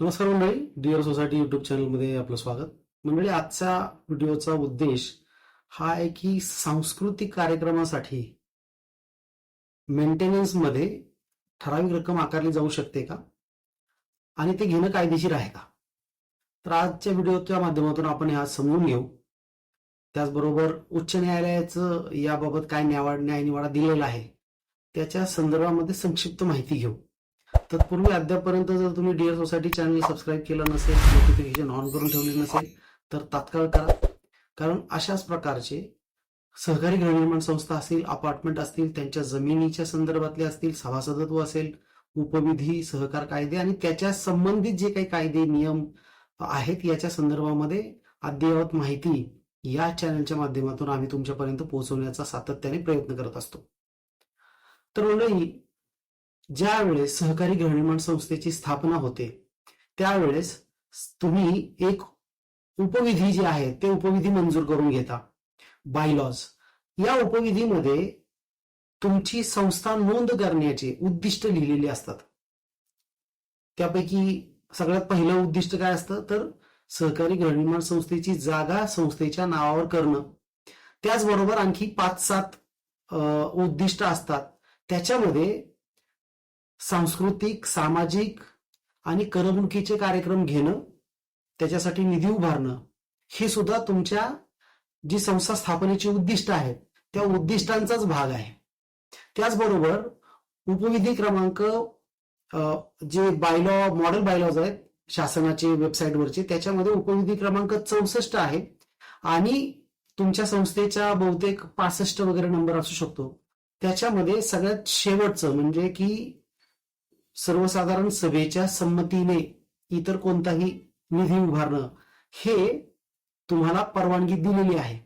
नमस्कार मंडळी dear society YouTube चॅनलमध्ये आपलं स्वागत. मंडळी आजच्या व्हिडिओचा उद्देश हा आहे की सांस्कृतिक कार्यक्रमासाठी मेंटेनन्समध्ये ठराविक रक्कम आकारली जाऊ शकते का? आणि ते घेणं कायदेशीर आहे का? तर आजच्या व्हिडिओच्या माध्यमातून आपण हे आज समजून घेऊ. त्याचबरोबर उच्च न्यायालयाचं याबाबत काय न्यावा न्यायनिवाडा दिलेला आहे त्याच्या संदर्भामध्ये संक्षिप्त माहिती घेऊ. तत्पूर्वी अद्यापपर्यंत जर तुम्ही डिअर सोसायटी चॅनल सबस्क्राईब केलं नसेल नोटिफिकेशन ऑन करून ठेवले नसेल तर तात्काळ करा. कारण अशाच प्रकारचे सहकारी गृहनिर्माण संस्था असतील अपार्टमेंट असतील त्यांच्या जमिनीच्या संदर्भातले असतील सभासदत्व असेल उपविधी सहकार कायदे आणि त्याच्या संबंधित जे काही कायदे नियम आहेत याच्या संदर्भामध्ये अद्ययावत माहिती या चॅनलच्या माध्यमातून आम्ही तुमच्यापर्यंत पोहोचवण्याचा सातत्याने प्रयत्न करत असतो. तर मंडळी ज्यावेळेस सहकारी गृहनिर्माण संस्थेची स्थापना होते त्यावेळेस तुम्ही एक उपविधी जे आहे ते उपविधी मंजूर करून घेता. बायलॉज या उपविधीमध्ये तुमची संस्था नोंद करण्याचे उद्दिष्ट लिहिलेली असतात. त्यापैकी सगळ्यात पहिलं उद्दिष्ट काय असतं? तर सहकारी गृहनिर्माण संस्थेची जागा संस्थेच्या नावावर करणं. त्याचबरोबर आणखी पाच सात उद्दिष्ट असतात. त्याच्यामध्ये सांस्कृतिक सामाजिक आणि करमणुकीचे कार्यक्रम घेणं त्याच्यासाठी निधी उभारणं हे सुद्धा तुमच्या जी संस्था स्थापनेची उद्दिष्ट आहेत त्या उद्दिष्टांचाच भाग आहे. त्याचबरोबर उपविधी क्रमांक जे बायलॉ मॉडेल बायलॉज आहेत शासनाचे वेबसाईटवरचे त्याच्यामध्ये उपविधी क्रमांक चौसष्ट आहे. आणि तुमच्या संस्थेच्या बहुतेक पासष्ट वगैरे नंबर असू शकतो. त्याच्यामध्ये सगळ्यात शेवटचं म्हणजे की सर्वसाधारण सभेच्या संमतीने इतर कोणताही निधी उभारणं हे तुम्हाला परवानगी दिलेली आहे.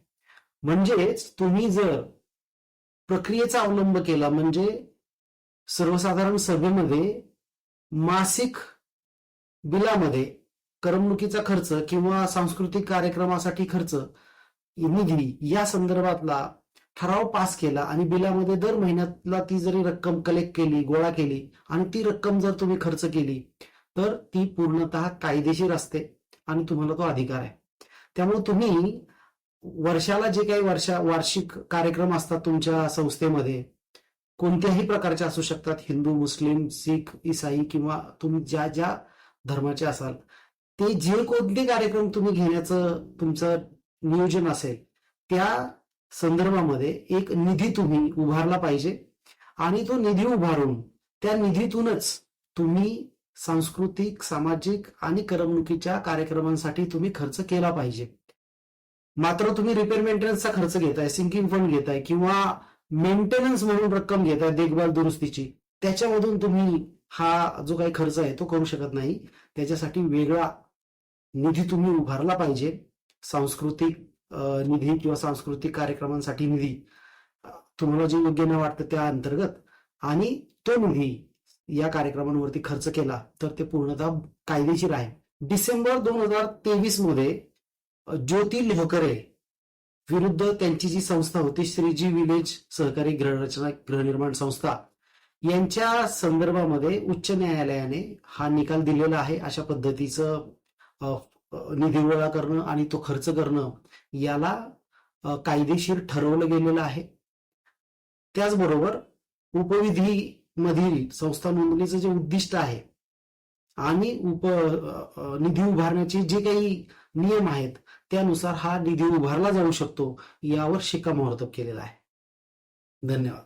म्हणजेच तुम्ही जर प्रक्रियेचा अवलंब केला म्हणजे सर्वसाधारण सभेमध्ये मासिक बिलामध्ये करमणुकीचा खर्च किंवा सांस्कृतिक कार्यक्रमासाठी खर्च निधी या संदर्भातला ठराव पास केला आणि बिलामध्ये दर महिन्यातला ती जरी रक्कम कलेक्ट केली गोळा केली आणि ती रक्कम जर तुम्ही खर्च केली तर ती पूर्णतः कायदेशीर असते आणि तुम्हाला तो अधिकार आहे. त्यामुळे तुम्ही वर्षाला जे काही वर्षा वार्षिक कार्यक्रम असतात तुमच्या संस्थेमध्ये कोणत्याही प्रकारचे असू शकतात हिंदू मुस्लिम सिख इसाई किंवा तुम्ही ज्या ज्या धर्माचे असाल ते जे कोणते कार्यक्रम तुम्ही घेण्याचं तुमचं नियोजन असेल त्या संदर्भामध्ये एक निधी तुम्ही उभारला पाहिजे आणि तो निधी उभारून त्या निधीतूनच तुम्ही सांस्कृतिक सामाजिक आणि करमणुकीच्या कार्यक्रमांसाठी तुम्ही खर्च केला पाहिजे. मात्र तुम्ही रिपेअर मेंटेनन्सचा खर्च घेताय सिंकिंग फंड घेताय किंवा मेंटेनन्स म्हणून रक्कम घेताय देखभाल दुरुस्तीची त्याच्यामधून तुम्ही हा जो काही खर्च आहे तो करू शकत नाही. त्याच्यासाठी वेगळा निधी तुम्ही उभारला पाहिजे. सांस्कृतिक निधी किंवा सांस्कृतिक कार्यक्रमांसाठी निधी. तुम्हाला जे योग्य न वाटतं त्या अंतर्गत आणि तो निधी या कार्यक्रमांवरती खर्च केला तर ते पूर्णतः कायदेशीर आहे. डिसेंबर दोन हजार तेवीसमध्ये ज्योती लोहकरे विरुद्ध त्यांची जी संस्था होती श्रीजी विलेज सहकारी गृहरचना गृहनिर्माण संस्था यांच्या संदर्भामध्ये उच्च न्यायालयाने हा निकाल दिलेला आहे अशा पद्धतीचं निधी गोळा करणं आणि तो खर्च करणं याला कायदेशीर ठरवलं गेलेलं आहे. त्याचबरोबर उपविधी मधील संस्था नोंदणीचं जे उद्दिष्ट आहे आणि उप निधी उभारण्याचे जे काही नियम आहेत त्यानुसार हा निधी उभारला जाऊ शकतो यावर शिक्कामोर्तब केलेला आहे. धन्यवाद.